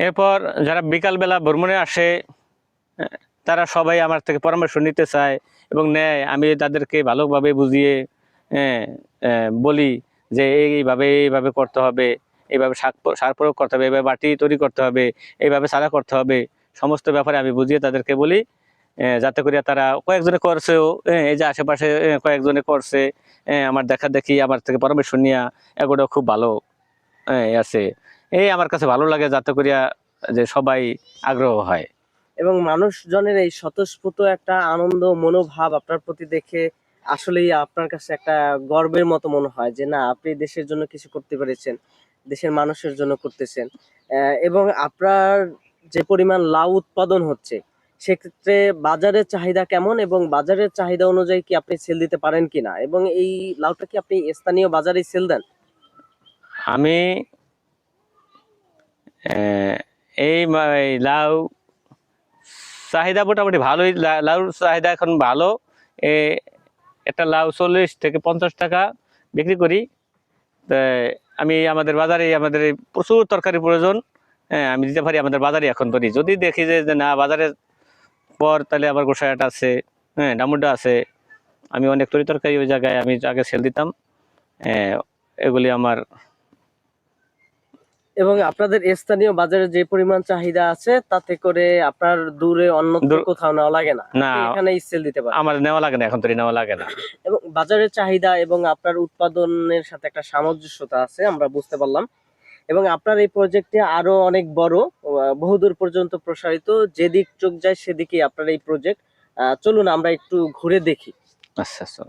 এরপর যারা বিকালবেলা ভ্রমণে আসে তারা সবাই আমার থেকে পরামর্শ নিতে চায় এবং নেয়। আমি তাদেরকে ভালোভাবে বুঝিয়ে বলি যে এইভাবে এইভাবে করতে হবে, এইভাবে সার প্রয়োগ করতে হবে, এইভাবে বাটি তৈরি করতে হবে, এইভাবে সারা করতে হবে। সমস্ত ব্যাপারে আমি বুঝিয়ে তাদেরকে বলি যাতে করে তারা কয়েকজনে করছেও এই যে আশেপাশে কয়েকজনে করছে আমার দেখা দেখি আমার থেকে পরামর্শ নিয়ে এগুলো খুব ভালো আছে। এই আমার কাছে ভালো লাগে যাতে করিয়া যে সবাই আগ্রহ হয়। এবং মানুষজনের এই স্বতঃস্ফূর্ত একটা আনন্দ মনোভাব আপনার প্রতি দেখে আসলেই আপনার কাছে একটা গর্বের মতো মনে হয় যে না আপনি দেশের জন্য কিছু করতে পেরেছেন দেশের মানুষের জন্য করতেছেন। এবং আপনার যে পরিমাণ লাউ উৎপাদন হচ্ছে সেক্ষেত্রে বাজারের চাহিদা কেমন এবং বাজারের চাহিদা অনুযায়ী কি আপনি সেল দিতে পারেন কিনা? এবং এই লাউটা কি আপনি স্থানীয় বাজারে সেল দেন? আমি এই লাউ চাহিদা মোটামুটি ভালোই। লাউর চাহিদা এখন ভালো। এ, একটা লাউ চল্লিশ থেকে পঞ্চাশ টাকা বিক্রি করি। আমি আমাদের বাজারে, আমাদের প্রচুর তরকারি প্রয়োজন। হ্যাঁ আমি দিতে পারি আমাদের বাজারে এখন ধরি। যদি দেখি যে না বাজারের পর তাহলে আমার গোসাইট আছে হ্যাঁ ডামুডা আছে। আমি অনেক তরি তরকারি ওই জায়গায় আমি আগে সেল দিতাম। এগুলি আমার এবং আপনাদের স্থানীয় বাজারে যে পরিমাণ চাহিদা আছে তাতে করে আপনার দূরে অন্য কোথাও নেওয়া লাগে না। এখানে সেল দিতে পারেন। আমার নেওয়া লাগে না এখন তৈরি নেওয়া লাগে না। এবং বাজারের চাহিদা এবং আপনার উৎপাদনের সাথে একটা সামঞ্জস্যতা আছে আমরা বুঝতে পারলাম। এবং আপনার এই প্রজেক্টে আরও অনেক বড় বহুদূর পর্যন্ত প্রসারিত। যেদিক চোখ যায় সেদিকেই আপনার এই প্রজেক্ট চলুন আমরা একটু ঘুরে দেখি। আচ্ছা আচ্ছা